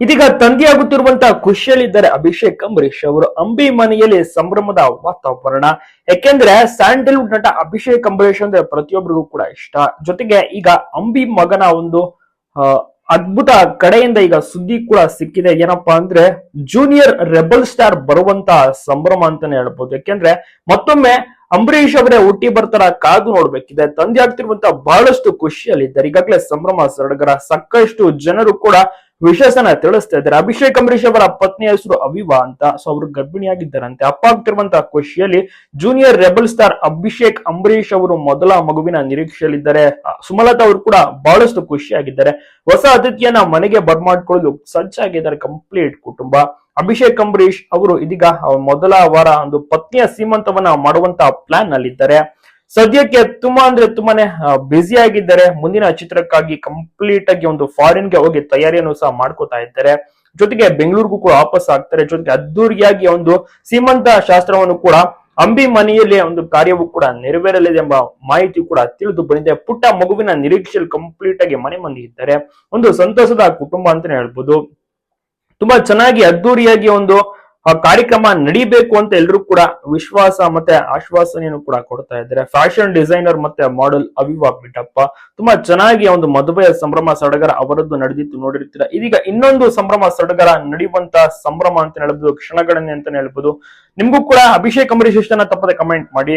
ಇದೀಗ ತಂದೆಯಾಗುತ್ತಿರುವಂತಹ ಖುಷಿಯಲ್ಲಿದ್ದಾರೆ ಅಭಿಷೇಕ್ ಅಂಬರೀಶ್ ಅವರು ಅಂಬಿ ಮನೆಯಲ್ಲಿ ಸಂಭ್ರಮದ ವಾತಾವರಣ. ಯಾಕೆಂದ್ರೆ ಸ್ಯಾಂಡಲ್ವುಡ್ ನಟ ಅಭಿಷೇಕ್ ಅಂಬರೀಶ್ ಅಂದ್ರೆ ಪ್ರತಿಯೊಬ್ಬರಿಗೂ ಕೂಡ ಇಷ್ಟ. ಜೊತೆಗೆ ಈಗ ಅಂಬಿ ಮಗನ ಒಂದು ಅದ್ಭುತ ಕಡೆಯಿಂದ ಈಗ ಸುದ್ದಿ ಕೂಡ ಸಿಕ್ಕಿದೆ. ಏನಪ್ಪಾ ಅಂದ್ರೆ ಜೂನಿಯರ್ ರೆಬಲ್ ಸ್ಟಾರ್ ಬರುವಂತ ಸಂಭ್ರಮ ಅಂತಾನೆ ಹೇಳ್ಬೋದು. ಯಾಕೆಂದ್ರೆ ಮತ್ತೊಮ್ಮೆ ಅಂಬರೀಶ್ ಅವರೇ ಹುಟ್ಟಿ ಬರ್ತಾರ ಕಾದು ನೋಡ್ಬೇಕಿದೆ. ತಂದೆ ಆಗ್ತಿರುವಂತ ಬಹಳಷ್ಟು ಖುಷಿಯಲ್ಲಿದ್ದಾರೆ. ಈಗಾಗಲೇ ಸಂಭ್ರಮ ಸರಡಗರ ಸಾಕಷ್ಟು ಜನರು ಕೂಡ ವಿಶೇಷನ ತಿಳಿಸ್ತಾ ಇದ್ದಾರೆ. ಅಭಿಷೇಕ್ ಅಂಬರೀಶ್ ಅವರ ಪತ್ನಿ ಹೆಸರು ಅವಿವಾ ಅಂತ. ಸೊ ಅವರು ಗರ್ಭಿಣಿಯಾಗಿದ್ದಾರಂತೆ. ಅಪ್ಪ ಆಗ್ತಿರುವಂತಹ ಖುಷಿಯಲ್ಲಿ junior rebel star Abhishek Ambareesh ಅವರು ಮೊದಲ ಮಗುವಿನ ನಿರೀಕ್ಷೆಯಲ್ಲಿದ್ದಾರೆ. ಸುಮಲತಾ ಅವರು ಕೂಡ ಬಹಳಷ್ಟು ಖುಷಿಯಾಗಿದ್ದಾರೆ. ಹೊಸ ಅತಿಥಿಯನ್ನ ಮನೆಗೆ ಬರ್ಮಾಡ್ಕೊಳ್ಳಲು ಸಜ್ಜಾಗಿದ್ದಾರೆ ಕಂಪ್ಲೀಟ್ ಕುಟುಂಬ. ಅಭಿಷೇಕ್ ಅಂಬರೀಶ್ ಅವರು ಇದೀಗ ಮೊದಲ ವಾರ ಒಂದು ಪತ್ನಿಯ ಸೀಮಂತವನ್ನ ಮಾಡುವಂತ ಪ್ಲಾನ್ ನಲ್ಲಿದ್ದಾರೆ. ಸದ್ಯಕ್ಕೆ ತುಂಬಾ ಅಂದ್ರೆ ತುಂಬಾನೇ ಬ್ಯುಸಿ ಆಗಿದ್ದಾರೆ. ಮುಂದಿನ ಚಿತ್ರಕ್ಕಾಗಿ ಕಂಪ್ಲೀಟ್ ಆಗಿ ಒಂದು ಫಾರಿನ್ಗೆ ಹೋಗಿ ತಯಾರಿಯನ್ನು ಸಹ ಮಾಡ್ಕೋತಾ ಇದ್ದಾರೆ. ಜೊತೆಗೆ ಬೆಂಗಳೂರಿಗೂ ಕೂಡ ವಾಪಸ್ ಆಗ್ತಾರೆ. ಜೊತೆಗೆ ಅದ್ದೂರಿಯಾಗಿ ಒಂದು ಸೀಮಂತ ಶಾಸ್ತ್ರವನ್ನು ಕೂಡ ಅಂಬಿ ಮನೆಯಲ್ಲಿ ಒಂದು ಕಾರ್ಯವು ಕೂಡ ನೆರವೇರಲಿದೆ ಎಂಬ ಮಾಹಿತಿ ಕೂಡ ತಿಳಿದು ಬಂದಿದೆ. ಪುಟ್ಟ ಮಗುವಿನ ನಿರೀಕ್ಷೆಯಲ್ಲಿ ಕಂಪ್ಲೀಟ್ ಆಗಿ ಮನೆ ಮಂದಿ ಇದ್ದಾರೆ. ಒಂದು ಸಂತಸದ ಕುಟುಂಬ ಅಂತಾನೆ ಹೇಳ್ಬೋದು. ತುಂಬಾ ಚೆನ್ನಾಗಿ ಅದ್ದೂರಿಯಾಗಿ ಒಂದು ಆ ಕಾರ್ಯಕ್ರಮ ನಡಿಬೇಕು ಅಂತ ಎಲ್ಲರೂ ಕೂಡ ವಿಶ್ವಾಸ ಮತ್ತೆ ಆಶ್ವಾಸನೆಯನ್ನು ಕೂಡ ಕೊಡ್ತಾ ಇದ್ದಾರೆ. ಫ್ಯಾಷನ್ ಡಿಸೈನರ್ ಮತ್ತೆ ಮಾಡೆಲ್ ಅವಿವಾ ಬಿಟ್ಟಪ್ಪ. ತುಂಬಾ ಚೆನ್ನಾಗಿ ಒಂದು ಮದುವೆಯ ಸಂಭ್ರಮ ಸಡಗರ ಅವರದ್ದು ನಡೆದಿತ್ತು ನೋಡಿರ್ತೀರ. ಇದೀಗ ಇನ್ನೊಂದು ಸಂಭ್ರಮ ಸಡಗರ ನಡೆಯುವಂತ ಸಂಭ್ರಮ ಅಂತ ಹೇಳ್ಬೋದು ಕ್ಷಣಗಳನ್ನೇ ಅಂತಾನೆ ಹೇಳ್ಬೋದು. ನಿಮ್ಗೂ ಕೂಡ ಅಭಿಷೇಕ್ ಅಂಬರೀಶ್ ತಪ್ಪದೆ ಕಮೆಂಟ್ ಮಾಡಿ.